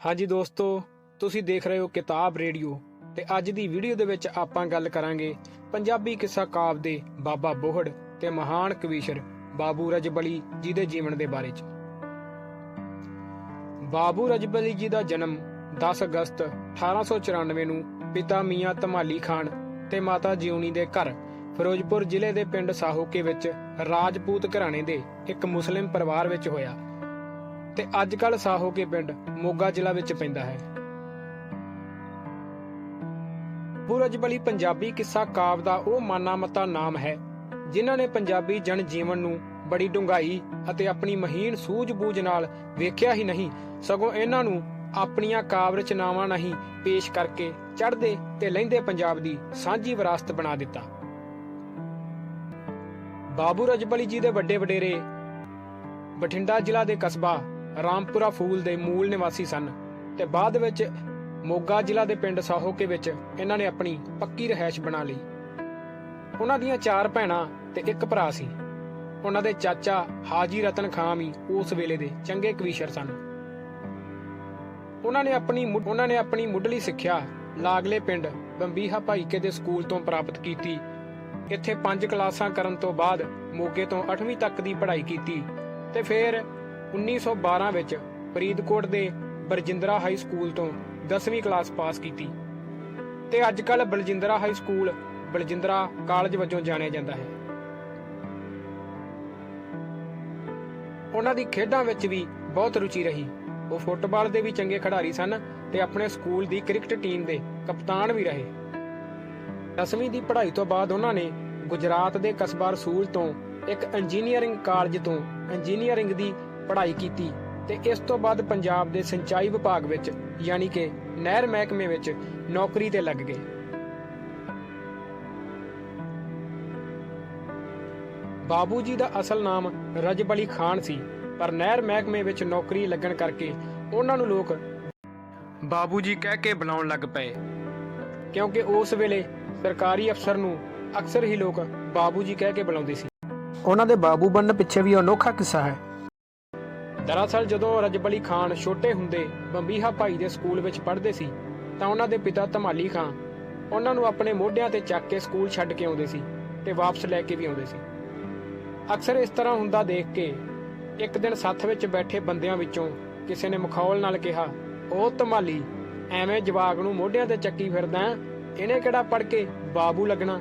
ਹਾਂਜੀ ਦੋਸਤੋ, ਤੁਸੀਂ ਦੇਖ ਰਹੇ ਹੋ ਕਿਤਾਬ ਰੇਡੀਓ ਤੇ ਅੱਜ ਦੀ ਵੀਡੀਓ ਦੇ ਵਿੱਚ ਆਪਾਂ ਗੱਲ ਕਰਾਂਗੇ ਪੰਜਾਬੀ ਕਿੱਸਾ ਕਾਵ ਦੇ ਬਾਬਾ ਬੋਹੜ ਤੇ ਮਹਾਨ ਕਵੀਸ਼ਰ ਬਾਬੂ ਰਜਬਲੀ ਜੀ ਦੇ ਜੀਵਨ ਦੇ ਬਾਰੇ ਚ। ਬਾਬੂ ਰਜਬਲੀ ਜੀ ਦਾ ਜਨਮ 10 ਅਗਸਤ 1894 ਨੂੰ ਪਿਤਾ ਮੀਆਂ ਧਮਾਲੀ ਖਾਨ ਤੇ ਮਾਤਾ ਜਿਉਣੀ ਦੇ ਘਰ ਫਿਰੋਜ਼ਪੁਰ ਜ਼ਿਲ੍ਹੇ ਦੇ ਪਿੰਡ ਸਾਹੋਕੇ ਵਿੱਚ ਰਾਜਪੂਤ ਘਰਾਣੇ ਦੇ ਇੱਕ ਮੁਸਲਿਮ ਪਰਿਵਾਰ ਵਿੱਚ ਹੋਇਆ। ਤੇ ਅੱਜ ਕੱਲ ਸਾਹੋਕੇ ਪਿੰਡ ਮੋਗਾ ਜ਼ਿਲ੍ਹਾ ਵਿੱਚ ਪੈਂਦਾ ਹੈ। ਬੁਰਜਬਲੀ ਪੰਜਾਬੀ ਕਿੱਸਾ ਕਾਵ ਦਾ ਉਹ ਮਾਨਾ ਨਾਮ ਹੈ, ਜਿਨ੍ਹਾਂ ਨੇ ਪੰਜਾਬੀ ਜਨ ਜੀਵਨ ਨੂੰ ਬੜੀ ਡੂੰਘਾਈ ਅਤੇ ਆਪਣੀ ਮਹੀਨ ਸੂਝ-ਬੂਝ ਨਾਲ ਵੇਖਿਆ ਹੀ ਨਹੀਂ, ਸਗੋਂ ਇਹਨਾਂ ਨੂੰ ਆਪਣੀਆਂ ਕਾਵ ਰਚਨਾਵਾਂ ਨਹੀਂ ਪੇਸ਼ ਕਰਕੇ ਚੜ੍ਹਦੇ ਤੇ ਲਹਿੰਦੇ ਪੰਜਾਬ ਦੀ ਸਾਂਝੀ ਵਿਰਾਸਤ ਬਣਾ ਦਿੱਤਾ। ਬਾਬੂ ਰਜਬਲੀ ਜੀ ਦੇ ਵੱਡੇ ਵਡੇਰੇ ਬਠਿੰਡਾ ਜ਼ਿਲ੍ਹਾ ਦੇ ਕਸਬਾ ਰਾਮਪੁਰਾ ਫੂਲ ਦੇ ਮੂਲ ਨਿਵਾਸੀ ਸਨ ਤੇ ਬਾਅਦ ਵਿੱਚ ਮੋਗਾ ਜ਼ਿਲ੍ਹਾ ਦੇ ਪਿੰਡ ਸਾਹੋਕੇ ਵਿੱਚ ਇਹਨਾਂ ਨੇ ਆਪਣੀ ਪੱਕੀ ਰਹਿائش ਬਣਾ ਲਈ। ਉਹਨਾਂ ਦੀਆਂ ਚਾਰ ਭੈਣਾਂ ਤੇ ਇੱਕ ਭਰਾ ਸੀ। ਉਹਨਾਂ ਦੇ ਚਾਚਾ ਹਾਜੀ ਰਤਨ ਖਾਨ ਵੀ ਉਸ ਵੇਲੇ ਦੇ ਚੰਗੇ ਕਵੀਸ਼ਰ ਸਨ। ਉਹਨਾਂ ਨੇ ਆਪਣੀ ਉਹਨਾਂ ਨੇ ਆਪਣੀ ਮੁੱਢਲੀ ਸਿੱਖਿਆ ਲਾਗਲੇ ਪਿੰਡ ਬੰਬੀਹਾ ਭਾਈਕੇ ਦੇ ਸਕੂਲ ਤੋਂ ਪ੍ਰਾਪਤ ਕੀਤੀ। ਇੱਥੇ ਪੰਜ ਕਲਾਸਾਂ ਕਰਨ ਤੋਂ ਬਾਅਦ ਮੋਗੇ ਤੋਂ 8ਵੀਂ ਤੱਕ ਦੀ ਪੜ੍ਹਾਈ ਕੀਤੀ ਤੇ ਫਿਰ 1912 ਵਿੱਚ ਫਰੀਦਕੋਟ ਦੇ ਬਰਜਿੰਦਰਾ ਹਾਈ ਸਕੂਲ ਤੋਂ 10ਵੀਂ ਕਲਾਸ ਪਾਸ ਕੀਤੀ ਤੇ ਅੱਜ ਕੱਲ Baljindra high school Baljindra college ਵਜੋਂ ਜਾਣਿਆ ਜਾਂਦਾ ਹੈ। ਉਹਨਾਂ ਦੀ ਖੇਡਾਂ ਵਿੱਚ ਵੀ ਬਹੁਤ ਰੁਚੀ ਰਹੀ। ਉਹ ਫੁੱਟਬਾਲ ਦੇ ਵੀ ਚੰਗੇ ਖਿਡਾਰੀ ਸਨ ਤੇ ਆਪਣੇ ਸਕੂਲ ਦੀ ਕ੍ਰਿਕਟ ਟੀਮ ਦੇ ਕਪਤਾਨ ਵੀ ਰਹੇ। 10ਵੀਂ ਦੀ ਪੜ੍ਹਾਈ ਤੋਂ ਬਾਅਦ ਉਹਨਾਂ ਨੇ ਗੁਜਰਾਤ ਦੇ ਕਸਬਾ ਰਸੂਲ ਤੋਂ ਇੱਕ ਇੰਜੀਨੀਅਰਿੰਗ ਕਾਲਜ ਤੋਂ ਇੰਜੀਨੀਅਰਿੰਗ ਦੀ ਪੜ੍ਹਾਈ ਕੀਤੀ ਤੇ ਇਸ ਤੋਂ ਬਾਅਦ ਪੰਜਾਬ ਦੇ ਸਿੰਚਾਈ ਵਿਭਾਗ ਵਿੱਚ, ਯਾਨੀ ਕਿ ਨਹਿਰ ਮਹਿਕਮੇ ਵਿੱਚ ਨੌਕਰੀ ਤੇ ਲੱਗ ਗਏ। ਬਾਬੂ ਜੀ ਦਾ ਅਸਲ ਨਾਮ ਰਜਬਲੀ ਖਾਨ ਸੀ, ਪਰ ਨਹਿਰ ਮਹਿਕਮੇ ਵਿੱਚ ਨੌਕਰੀ ਲੱਗਣ ਕਰਕੇ ਉਹਨਾਂ ਨੂੰ ਲੋਕ ਬਾਬੂ ਜੀ ਕਹਿ ਕੇ ਬੁਲਾਉਣ ਲੱਗ ਪਏ। ਕਿਉਂਕਿ ਉਸ ਵੇਲੇ ਸਰਕਾਰੀ ਅਫਸਰ ਨੂੰ ਅਕਸਰ ਹੀ ਲੋਕ ਬਾਬੂ ਜੀ ਕਹਿ ਕੇ ਬੁਲਾਉਂਦੇ ਸੀ। ਉਹਨਾਂ ਦੇ ਬਾਬੂ ਬਣਨ ਪਿੱਛੇ ਵੀ ਅਨੋਖਾ ਕਿੱਸਾ ਹੈ। ਦਰਅਸਲ ਜਦੋਂ ਰਜਬ ਅਲੀ ਖਾਨ ਛੋਟੇ ਹੁੰਦੇ ਬੰਬੀਹਾ ਭਾਈ ਦੇ ਸਕੂਲ ਵਿੱਚ ਪੜ੍ਹਦੇ ਸੀ, ਤਾਂ ਉਹਨਾਂ ਦੇ ਪਿਤਾ ਧਮਾਲੀ ਖਾਨ ਉਹਨਾਂ ਨੂੰ ਆਪਣੇ ਮੋਢਿਆਂ ਤੇ ਚੱਕ ਕੇ ਸਕੂਲ ਛੱਡ ਕੇ ਆਉਂਦੇ ਸੀ ਤੇ ਵਾਪਸ ਲੈ ਕੇ ਵੀ ਆਉਂਦੇ ਸੀ। ਅਕਸਰ ਇਸ ਤਰ੍ਹਾਂ ਹੁੰਦਾ ਦੇਖ ਕੇ ਇੱਕ ਦਿਨ ਸੱਥ ਵਿੱਚ ਬੈਠੇ ਬੰਦਿਆਂ ਵਿੱਚੋਂ ਕਿਸੇ ਨੇ ਮਖੌਲ ਨਾਲ ਕਿਹਾ ਉਹ ਧਮਾਲੀ, ਐਵੇਂ ਜਵਾਗ ਨੂੰ ਮੋਢਿਆਂ ਤੇ ਚੱਕੀ ਫਿਰਦਾ, ਇਹਨੇ ਕਿਹੜਾ ਪੜ ਕੇ ਬਾਬੂ ਲੱਗਣਾ?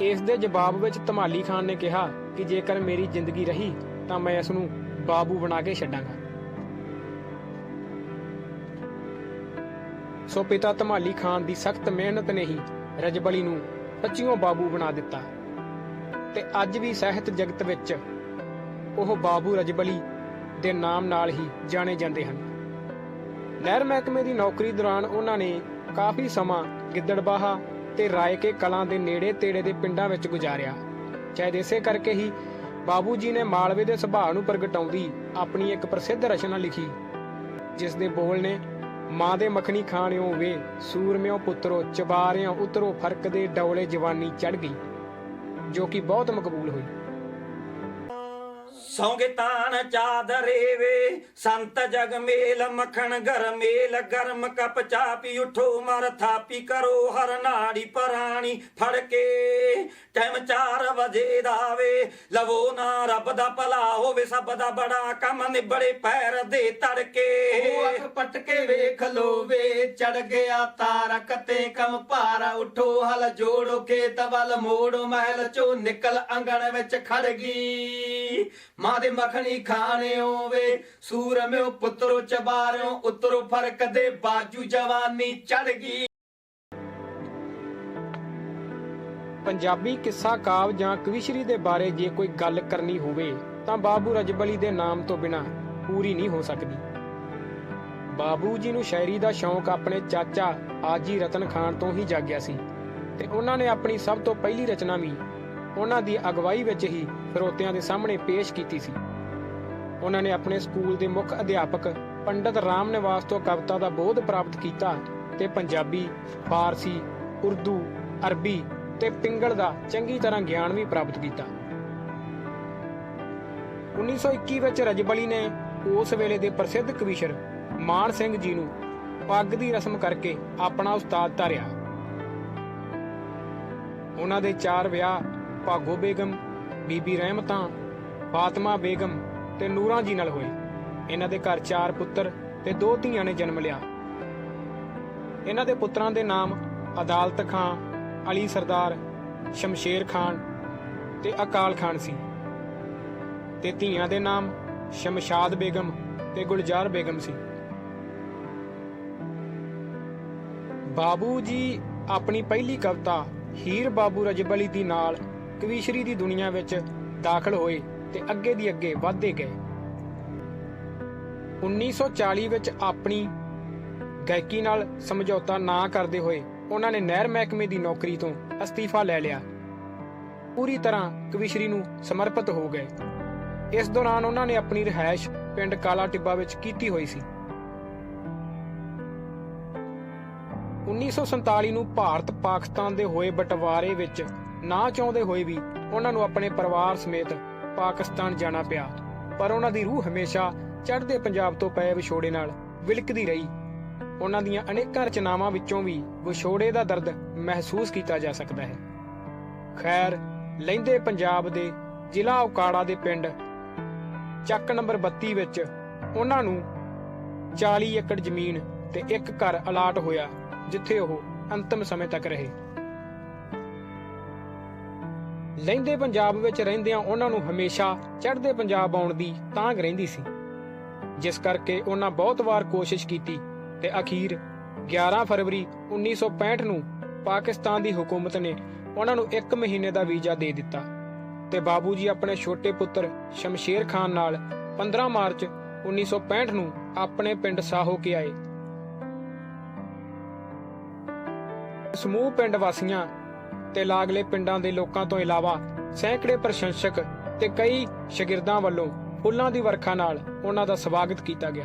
ਇਸ ਦੇ ਜਵਾਬ ਵਿੱਚ ਧਮਾਲੀ ਖਾਨ ਨੇ ਕਿਹਾ ਕਿ ਜੇਕਰ ਮੇਰੀ ਜ਼ਿੰਦਗੀ ਰਹੀ ਤਾਂ ਮੈਂ ਇਸ ਨੂੰ ਬਾਬੂ ਬਣਾ ਕੇ ਛੱਡਾਂਗਾ। ਸੋ ਪਿਤਾ ਧਮਾਲੀ ਖਾਨ ਦੀ ਸਖਤ ਮਿਹਨਤ ਨੇ ਹੀ ਰਜਬਲੀ ਨੂੰ ਸੱਚੀਓ ਬਾਬੂ ਬਣਾ ਦਿੱਤਾ। ਤੇ ਅੱਜ ਵੀ ਸਾਹਿਤ ਜਗਤ ਵਿੱਚ ਉਹ ਬਾਬੂ ਰਜਬਲੀ ਦੇ ਨਾਮ ਨਾਲ ਹੀ ਜਾਣੇ ਜਾਂਦੇ ਹਨ। ਨਹਿਰ ਮਹਿਕਮੇ ਦੀ ਨੌਕਰੀ ਦੌਰਾਨ ਉਹਨਾਂ ਨੇ ਕਾਫੀ ਸਮਾਂ ਗਿੱਦੜਬਾਹਾ ਤੇ ਰਾਏਕੇ ਕਲਾਂ ਦੇ ਨੇੜੇ ਤੇੜੇ ਦੇ ਪਿੰਡਾਂ ਵਿੱਚ ਗੁਜ਼ਾਰਿਆ। ਸ਼ਾਇਦ ਇਸੇ ਕਰਕੇ ਹੀ ਬਾਬੂ ਜੀ ਨੇ ਮਾਲਵੇ ਦੇ ਸੁਭਾਅ ਨੂੰ ਪ੍ਰਗਟਾਉਂਦੀ ਆਪਣੀ ਇੱਕ ਪ੍ਰਸਿੱਧ ਰਚਨਾ ਲਿਖੀ, ਜਿਸ ਦੇ ਬੋਲ ਨੇ, ਮਾਂ ਦੇ ਮੱਖਣੀ ਖਾਣਿਓ ਵੇ, ਸੂਰਮਿਓ ਪੁੱਤਰੋ ਚਬਾਰਿਓ ਉਤਰੋ ਫ਼ਰਕ ਦੇ ਡੌਲੇ ਜਵਾਨੀ ਚੜ ਗਈ ਜੋ ਕਿ ਬਹੁਤ ਮਕਬੂਲ ਹੋਈ। ਸੌਂਗੇ ਤਾਣ ਚਾਦਰੇ ਵੇ ਸੰਤ ਜਗ ਮੇਲ ਮੱਖਣ ਗਰ ਮੇਲ, ਗਰਮ ਕਪ ਚਾਪੀ ਉਠੋ ਮਰ ਥਾਪੀ ਕਰੋ ਹਰ ਨਾੜੀ ਪਰਾਣੀ ਫੜ ਕੇ ਟਾਈਮ 4 ਵਜੇ ਦਾ ਵੇ, ਲਵੋ ਨਾ ਰੱਬ ਦਾ ਭਲਾ ਹੋਵੇ, ਸਭ ਦਾ ਬੜਾ ਕੰਮ ਨਿਬੜੇ ਪੈਰ ਦੇ ਤੜਕੇ। ਉਹ ਅੱਖ ਪਟ ਕੇ ਵੇਖ ਲੋ ਵੇ, ਚੜ ਗਿਆ ਤਾਰਾ ਕਤੇ ਕਮ ਭਾਰਾ, ਉਠੋ ਹਲ ਜੋੜੋ ਕੇ ਵੱਲ, ਮੋੜੋ ਮਹਿਲ ਚੋਂ ਨਿਕਲ ਅੰਗਣ ਵਿੱਚ ਖੜ ਗਈ ਮਾਂ ਮੱਖਣੀ ਖਾਣਿਓ ਵੇ ਸੂਰਮਿਓ ਪੁੱਤਰੋ ਚਬਾਰਿਓ, ਉਤਰੋ ਫ਼ਰਕ ਦੇ ਬਾਜੂ ਜਵਾਨੀ ਚੜ ਗਈ। ਪੰਜਾਬੀ ਕਿੱਸਾ ਕਾਵ ਜਾਂ ਕਵਿਸ਼ਰੀ ਦੇ ਬਾਰੇ ਜੇ ਕੋਈ ਗੱਲ ਕਰਨੀ ਹੋਵੇ, ਤਾਂ ਬਾਬੂ ਰਜਬਲੀ ਦੇ ਨਾਮ ਤੋਂ ਬਿਨਾ ਪੂਰੀ ਨਹੀਂ ਹੋ ਸਕਦੀ। ਬਾਬੂ ਜੀ ਨੂੰ ਸ਼ਾਇਰੀ ਦਾ ਸ਼ੌਂਕ ਆਪਣੇ ਚਾਚਾ ਆਜੀ ਰਤਨ ਖਾਨ ਤੋਂ ਹੀ ਜਾਗਿਆ ਸੀ ਤੇ ਉਹਨਾਂ ਨੇ ਆਪਣੀ ਸਭ ਤੋਂ ਪਹਿਲੀ ਰਚਨਾ ਵੀ ਉਹਨਾਂ ਦੀ ਅਗਵਾਈ ਵਿੱਚ ਹੀ ਸਰੋਤਿਆਂ ਦੇ ਸਾਹਮਣੇ ਪੇਸ਼ ਕੀਤੀ ਸੀ। ਉਹਨਾਂ ਨੇ ਆਪਣੇ ਸਕੂਲ ਦੇ ਮੁੱਖ ਅਧਿਆਪਕ ਪੰਡਤ ਰਾਮ ਨਿਵਾਸ ਤੋਂ ਕਵਿਤਾ ਦਾ ਬੋਧ ਪ੍ਰਾਪਤ ਕੀਤਾ ਤੇ ਪੰਜਾਬੀ, ਫਾਰਸੀ, ਉਰਦੂ, ਅਰਬੀ ਤੇ ਪਿੰਗਲ ਦਾ ਚੰਗੀ ਤਰ੍ਹਾਂ ਗਿਆਨ ਵੀ ਪ੍ਰਾਪਤ ਕੀਤਾ। 1921 ਵਿੱਚ ਰਜਬਲੀ ਨੇ ਉਸ ਵੇਲੇ ਦੇ ਪ੍ਰਸਿੱਧ ਕਵੀਸ਼ਰ ਮਾਨ ਸਿੰਘ ਜੀ ਨੂੰ ਪੱਗ ਦੀ ਰਸਮ ਕਰਕੇ ਆਪਣਾ ਉਸਤਾਦ ਧਾਰਿਆ। ਉਹਨਾਂ ਦੇ ਚਾਰ ਵਿਆਹ ਭਾਗੋ ਬੇਗਮ ਬੀਬੀ ਰਹਿਮਤਾਂ, ਫਾਤਮਾ ਬੇਗਮ ਤੇ ਨੂਰਾਂ ਜੀ ਨਾਲ ਹੋਈ। ਇਹਨਾਂ ਦੇ ਘਰ ਚਾਰ ਪੁੱਤਰ ਤੇ ਦੋ ਧੀਆਂ ਨੇ ਜਨਮ ਲਿਆ। ਇਹਨਾਂ ਦੇ ਪੁੱਤਰਾਂ ਦੇ ਨਾਮ ਅਦਾਲਤ ਖਾਂ ਅਲੀ ਸਰਦਾਰ, ਸ਼ਮਸ਼ੇਰ ਖਾਨ ਤੇ ਅਕਾਲ ਖਾਨ ਸੀ। ਤੇ ਧੀਆਂ ਦੇ ਨਾਮ ਸ਼ਮਸ਼ਾਦ ਬੇਗਮ ਤੇ ਗੁਲਜ਼ਾਰ ਬੇਗਮ ਸੀ। ਬਾਬੂ ਜੀ ਆਪਣੀ ਪਹਿਲੀ ਕਵਿਤਾ ਹੀਰ ਬਾਬੂ ਰਜਬਲੀ ਦੀ ਨਾਲ ਕਵੀਸ਼ਰੀ ਦੀ ਦੁਨੀਆ ਵਿੱਚ ਦਾਖਲ ਹੋਏ ਤੇ ਅੱਗੇ ਦੀ ਅੱਗੇ ਵਧਦੇ ਗਏ। 1940 ਵਿੱਚ ਆਪਣੀ ਗਾਇਕੀ ਨਾਲ ਸਮਝੌਤਾ ਨਾ ਕਰਦੇ ਹੋਏ ਉਹਨਾਂ ਨੇ ਨਹਿਰ ਮਹਿਕਮੇ ਦੀ ਨੌਕਰੀ ਤੋਂ ਅਸਤੀਫਾ ਲੈ ਲਿਆ। ਪੂਰੀ ਤਰ੍ਹਾਂ ਕਵੀਸ਼ਰੀ ਨੂੰ ਸਮਰਪਿਤ ਹੋ ਗਏ। ਇਸ ਦੌਰਾਨ ਉਹਨਾਂ ਨੇ ਆਪਣੀ ਰਿਹਾਇਸ਼ ਪਿੰਡ ਕਾਲਾ ਟਿੱਬਾ ਵਿੱਚ ਕੀਤੀ ਹੋਈ ਸੀ। 1947 ਨੂੰ ਭਾਰਤ ਪਾਕਿਸਤਾਨ ਦੇ ਹੋਏ ਬਟਵਾਰੇ ਵਿੱਚ ਨਾ ਚਾਹੁੰਦੇ ਹੋਏ ਵੀ ਉਹਨਾਂ ਨੂੰ ਆਪਣੇ ਪਰਿਵਾਰ ਸਮੇਤ ਪਾਕਿਸਤਾਨ ਜਾਣਾ ਪਿਆ। ਪਰ ਉਹਨਾਂ ਦੀ ਰੂਹ ਹਮੇਸ਼ਾ ਚੜ੍ਹਦੇ ਪੰਜਾਬ ਤੋਂ ਪਏ ਵਿਛੋੜੇ ਨਾਲ ਵਿਲਕਦੀ ਰਹੀ। ਉਹਨਾਂ ਦੀਆਂ ਅਨੇਕਾਂ ਰਚਨਾਵਾਂ ਵਿੱਚੋਂ ਵੀ ਵਿਛੋੜੇ ਦਾ ਦਰਦ ਮਹਿਸੂਸ ਕੀਤਾ ਜਾ ਸਕਦਾ ਹੈ। ਖੈਰ ਲਹਿੰਦੇ ਪੰਜਾਬ ਦੇ ਜ਼ਿਲ੍ਹਾ ਉਕਾੜਾ ਦੇ ਪਿੰਡ ਚੱਕ ਨੰਬਰ 32 ਵਿੱਚ ਉਹਨਾਂ ਨੂੰ 40 ਏਕੜ ਜ਼ਮੀਨ ਤੇ ਇੱਕ ਘਰ ਅਲਾਟ ਹੋਇਆ, ਜਿੱਥੇ ਉਹ ਅੰਤਮ ਸਮੇਂ ਤੱਕ ਰਹੇ। ਲਹਿੰਦੇ ਪੰਜਾਬ ਵਿੱਚ ਰਹਿੰਦਿਆਂ ਉਹਨਾਂ ਨੂੰ ਹਮੇਸ਼ਾ ਚੜ੍ਹਦੇ ਪੰਜਾਬ ਆਉਣ ਦੀ ਤਾਂਘ ਰਹਿੰਦੀ ਸੀ। ਜਿਸ ਕਰਕੇ ਉਹਨਾਂ ਬਹੁਤ ਵਾਰ ਕੋਸ਼ਿਸ਼ ਕੀਤੀ ਤੇ ਅਖੀਰ 11 ਫਰਵਰੀ 1965 ਨੂੰ ਪਾਕਿਸਤਾਨ ਦੀ ਹਕੂਮਤ ਨੇ ਉਹਨਾਂ ਨੂੰ 1 ਮਹੀਨੇ ਦਾ ਵੀਜ਼ਾ ਦੇ ਦਿੱਤਾ ਤੇ ਬਾਬੂ ਜੀ ਆਪਣੇ ਛੋਟੇ ਪੁੱਤਰ ਸ਼ਮਸ਼ੇਰ ਖਾਨ ਨਾਲ 15 ਮਾਰਚ 1965 ਨੂੰ ਆਪਣੇ ਪਿੰਡ ਸਾਹੋ ਕੇ ਆਏ। ਸਮੂਹ ਪਿੰਡ ਵਾਸੀਆਂ ਤੇ ਲਾਗਲੇ ਪਿੰਡਾਂ ਦੇ ਲੋਕਾਂ ਤੋਂ ਇਲਾਵਾ ਸੈਂਕੜੇ ਪ੍ਰਸ਼ੰਸਕ ਤੇ ਕਈ ਸ਼ਾਗਿਰਦਾਂ ਵੱਲੋਂ ਫੁੱਲਾਂ ਦੀ ਵਰਖਾ ਨਾਲ ਉਹਨਾਂ ਦਾ ਸਵਾਗਤ ਕੀਤਾ ਗਿਆ।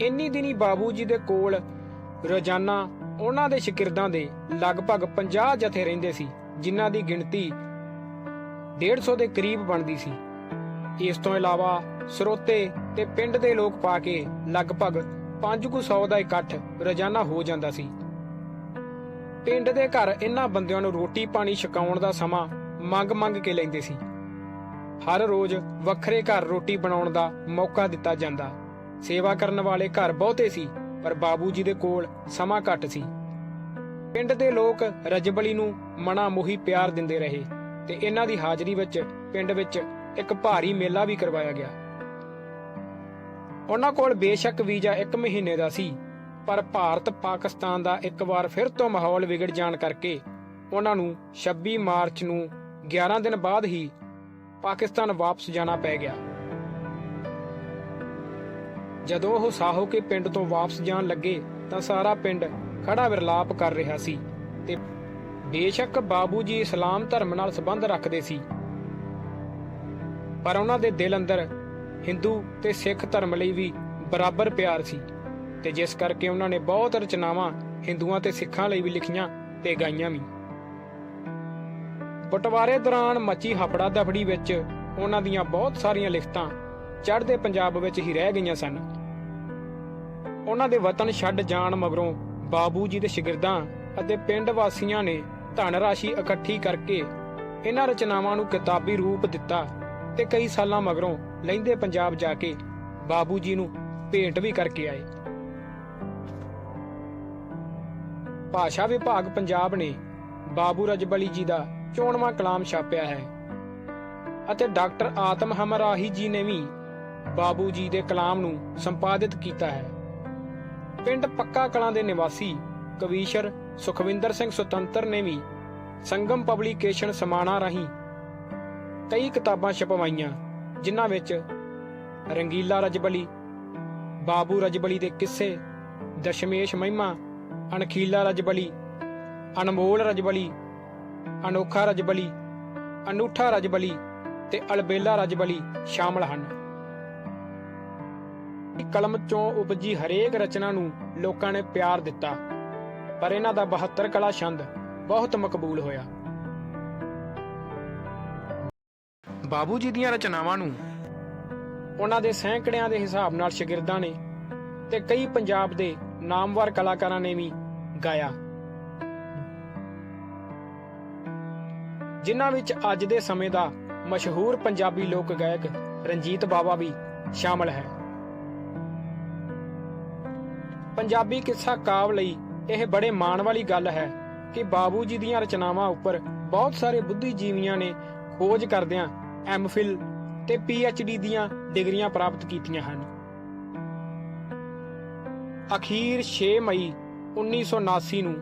ਇੰਨੀ ਦਿਨੀ ਬਾਬੂ ਜੀ ਦੇ ਕੋਲ ਰੋਜ਼ਾਨਾ ਉਹਨਾਂ ਦੇ ਸ਼ਾਗਿਰਦਾਂ ਦੇ ਲਗਭਗ 50 ਜਥੇ ਰਹਿੰਦੇ ਸੀ, ਜਿਨ੍ਹਾਂ ਦੀ ਗਿਣਤੀ 150 ਦੇ ਕਰੀਬ ਬਣਦੀ ਸੀ। ਇਸ ਤੋਂ ਇਲਾਵਾ ਸਰੋਤੇ ਤੇ ਪਿੰਡ ਦੇ ਲੋਕ ਪਾ ਕੇ ਲਗਭਗ 500 ਦਾ ਇਕੱਠ ਰੋਜ਼ਾਨਾ ਹੋ ਜਾਂਦਾ ਸੀ। ਪਿੰਡ ਦੇ ਘਰ ਇਹਨਾਂ ਬੰਦਿਆਂ ਨੂੰ ਰੋਟੀ ਪਾਣੀ ਛਕਾਉਣ ਦਾ ਸਮਾਂ ਮੰਗ-ਮੰਗ ਕੇ ਲੈਂਦੇ ਸੀ। ਹਰ ਰੋਜ਼ ਵੱਖਰੇ ਘਰ ਰੋਟੀ ਬਣਾਉਣ ਦਾ ਮੌਕਾ ਦਿੱਤਾ ਜਾਂਦਾ। ਸੇਵਾ ਕਰਨ ਵਾਲੇ ਘਰ ਬਹੁਤੇ ਸੀ, ਪਰ ਬਾਬੂ ਜੀ ਦੇ ਕੋਲ ਸਮਾਂ ਘੱਟ ਸੀ। ਪਿੰਡ ਦੇ ਲੋਕ ਰਜਬਲੀ ਨੂੰ ਮਨਾ ਮੋਹੀ ਪਿਆਰ ਦਿੰਦੇ ਰਹੇ ਤੇ ਇਹਨਾਂ ਦੀ ਹਾਜ਼ਰੀ ਵਿੱਚ ਪਿੰਡ ਵਿੱਚ ਇੱਕ ਭਾਰੀ ਮੇਲਾ ਵੀ ਕਰਵਾਇਆ ਗਿਆ। ਉਹਨਾਂ ਕੋਲ ਬੇਸ਼ੱਕ ਵੀਜ਼ਾ 1 ਮਹੀਨੇ ਦਾ ਸੀ। ਪਰ ਭਾਰਤ ਪਾਕਿਸਤਾਨ ਦਾ ਇੱਕ ਵਾਰ ਫਿਰ ਤੋਂ ਮਾਹੌਲ ਵਿਗੜ ਜਾਣ ਕਰਕੇ ਉਹਨਾਂ ਨੂੰ 26 ਮਾਰਚ ਨੂੰ 11 ਦਿਨ ਬਾਅਦ ਹੀ ਪਾਕਿਸਤਾਨ ਵਾਪਸ ਜਾਣਾ ਪੈ ਗਿਆ। ਜਦੋਂ ਉਹ ਸਾਹੋ ਕੇ ਪਿੰਡ ਤੋਂ ਵਾਪਸ ਜਾਣ ਲੱਗੇ ਤਾਂ ਸਾਰਾ ਪਿੰਡ ਖੜਾ ਵਿਰਲਾਪ ਕਰ ਰਿਹਾ ਸੀ ਤੇ ਬੇਸ਼ੱਕ ਬਾਬੂ ਜੀ ਇਸਲਾਮ ਧਰਮ ਨਾਲ ਸੰਬੰਧ ਰੱਖਦੇ ਸੀ। ਪਰ ਉਹਨਾਂ ਦੇ ਦਿਲ ਅੰਦਰ ਹਿੰਦੂ ਤੇ ਸਿੱਖ ਧਰਮ ਲਈ ਵੀ ਬਰਾਬਰ ਪਿਆਰ ਸੀ। ਤੇ ਜਿਸ ਕਰਕੇ ਉਹਨਾਂ ਨੇ ਬਹੁਤ ਰਚਨਾਵਾਂ ਹਿੰਦੂਆਂ ਤੇ ਸਿੱਖਾਂ ਲਈ ਵੀ ਲਿਖੀਆਂ ਤੇ ਗਾਈਆਂ ਵੀ। ਬਟਵਾਰੇ ਦੌਰਾਨ ਮੱਚੀ ਹਫੜਾ ਦਫੜੀ ਵਿੱਚ ਉਹਨਾਂ ਦੀਆਂ ਬਹੁਤ ਸਾਰੀਆਂ ਲਿਖਤਾਂ ਚੜ੍ਹਦੇ ਪੰਜਾਬ ਵਿੱਚ ਹੀ ਰਹਿ ਗਈਆਂ ਸਨ। ਉਹਨਾਂ ਦੇ ਵਤਨ ਛੱਡ ਜਾਣ ਮਗਰੋਂ ਬਾਬੂ ਜੀ ਦੇ ਸ਼ਾਗਿਰਦਾਂ ਅਤੇ ਪਿੰਡ ਵਾਸੀਆਂ ਨੇ ਧਨ ਰਾਸ਼ੀ ਇਕੱਠੀ ਕਰਕੇ ਇਹਨਾਂ ਰਚਨਾਵਾਂ ਨੂੰ ਕਿਤਾਬੀ ਰੂਪ ਦਿੱਤਾ ਤੇ ਕਈ ਸਾਲਾਂ ਮਗਰੋਂ ਲਹਿੰਦੇ ਪੰਜਾਬ ਜਾ ਕੇ ਬਾਬੂ ਜੀ ਨੂੰ ਭੇਂਟ ਵੀ ਕਰਕੇ ਆਏ। ਭਾਸ਼ਾ ਵਿਭਾਗ ਪੰਜਾਬ ਨੇ ਬਾਬੂ ਰਜਬਲੀ ਜੀ ਦਾ ਚੋਣਵਾਂ ਕਲਾਮ ਛਾਪਿਆ ਹੈ। ਅਤੇ ਡਾਕਟਰ ਆਤਮ ਹਮਰਾਹੀ ਜੀ ਨੇ ਵੀ ਬਾਬੂ ਜੀ ਦੇ ਕਲਾਮ ਨੂੰ ਸੰਪਾਦਿਤ ਕੀਤਾ ਹੈ। ਪਿੰਡ ਪੱਕਾ ਕਲਾਂ ਦੇ ਨਿਵਾਸੀ ਕਵੀਸ਼ਰ ਸੁਖਵਿੰਦਰ ਸਿੰਘ ਸੁਤੰਤਰ ਨੇ ਵੀ ਸੰਗਮ ਪਬਲੀਕੇਸ਼ਨ ਸਮਾਣਾ ਰਾਹੀਂ ਕਈ ਕਿਤਾਬਾਂ ਛਪਵਾਈਆਂ, ਜਿਨ੍ਹਾਂ ਵਿੱਚ ਰੰਗੀਲਾ ਰਜਬਲੀ, ਬਾਬੂ ਰਜਬਲੀ ਦੇ ਕਿੱਸੇ, ਦਸ਼ਮੇਸ਼ ਮਹਿਮਾ ਅਣਖੀਲਾ ਰਜਬਲੀ ਅਨਮੋਲ ਰਜਬਲੀ ਅਨੋਖਾ ਰਜਬਲੀ ਅਨੂਠਾ ਰਜਬਲੀ ਤੇ ਅਲਬੇਲਾ ਰਜਬਲੀ ਸ਼ਾਮਲ ਹਨ। ਕਲਮ ਚੋਂ ਉਪਜੀ ਹਰੇਕ ਰਚਨਾ ਨੂੰ ਲੋਕਾਂ ਨੇ ਪਿਆਰ ਦਿੱਤਾ ਪਰ ਇਹਨਾਂ ਦਾ 72 ਕਲਾ ਛੰਦ ਬਹੁਤ ਮਕਬੂਲ ਹੋਇਆ। ਬਾਬੂ ਜੀ ਦੀਆਂ ਰਚਨਾਵਾਂ ਨੂੰ ਉਹਨਾਂ ਦੇ ਸੈਂਕੜਿਆਂ ਦੇ ਹਿਸਾਬ ਨਾਲ ਸ਼ਾਗਿਰਦਾਂ ਨੇ ਤੇ ਕਈ ਪੰਜਾਬ ਦੇ ਨਾਮਵਰ ਕਲਾਕਾਰਾਂ ਨੇ ਵੀ ਗਾਇਆ। ਜਿਨ੍ਹਾਂ ਵਿੱਚ ਅੱਜ ਦੇ ਸਮੇਂ ਦਾ ਮਸ਼ਹੂਰ ਪੰਜਾਬੀ ਲੋਕ ਗਾਇਕ ਰਣਜੀਤ ਬਾਵਾ ਵੀ ਸ਼ਾਮਲ ਹੈ। ਪੰਜਾਬੀ ਕਿੱਸਾ ਕਾਵ ਲਈ ਇਹ ਬੜੇ ਮਾਣ ਵਾਲੀ ਗੱਲ ਹੈ ਕਿ ਬਾਬੂ ਜੀ ਦੀਆਂ ਰਚਨਾਵਾਂ ਉੱਪਰ ਬਹੁਤ ਸਾਰੇ ਬੁੱਧੀਜੀਵੀਆਂ ਨੇ ਖੋਜ ਕਰਦਿਆਂ ਐਮਫਿਲ ਤੇ ਡੀ ਦੀਆਂ ਡਿਗਰੀਆਂ ਪ੍ਰਾਪਤ ਕੀਤੀਆਂ ਹਨ। ਅਖੀਰ 6 ਮਈ 1979 ਨੂੰ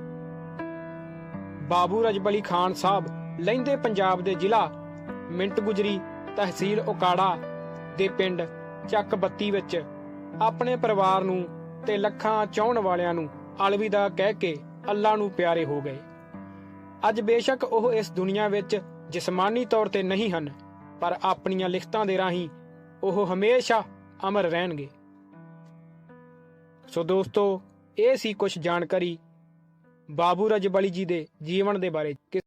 ਬਾਬੂ ਰਜਬਲੀ ਖਾਨ ਸਾਹਿਬ ਲਹਿੰਦੇ ਪੰਜਾਬ ਦੇ ਜ਼ਿਲ੍ਹਾ ਮਿੰਟ ਗੁਜਰੀ ਤਹਿਸੀਲ ਓਕਾੜਾ ਦੇ ਪਿੰਡ ਚੱਕ ਬੱਤੀ ਵਿੱਚ ਆਪਣੇ ਪਰਿਵਾਰ ਨੂੰ ਤੇ ਲੱਖਾਂ ਚਾਹਣ ਵਾਲਿਆਂ ਨੂੰ ਅਲਵਿਦਾ ਕਹਿ ਕੇ ਅੱਲਾ ਨੂੰ ਪਿਆਰੇ ਹੋ ਗਏ। ਅੱਜ ਬੇਸ਼ੱਕ ਉਹ ਇਸ ਦੁਨੀਆ ਵਿੱਚ ਜਿਸਮਾਨੀ ਤੌਰ ਤੇ ਨਹੀਂ ਹਨ, ਪਰ ਆਪਣੀਆਂ ਲਿਖਤਾਂ ਦੇ ਰਾਹੀਂ ਉਹ ਹਮੇਸ਼ਾ ਅਮਰ ਰਹਿਣਗੇ। ਸੋ ਦੋਸਤੋ ਇਹ ਸੀ ਕੁਝ ਜਾਣਕਾਰੀ ਬਾਬੂ ਰਜਬਲੀ ਜੀ ਦੇ ਜੀਵਨ ਦੇ ਬਾਰੇ।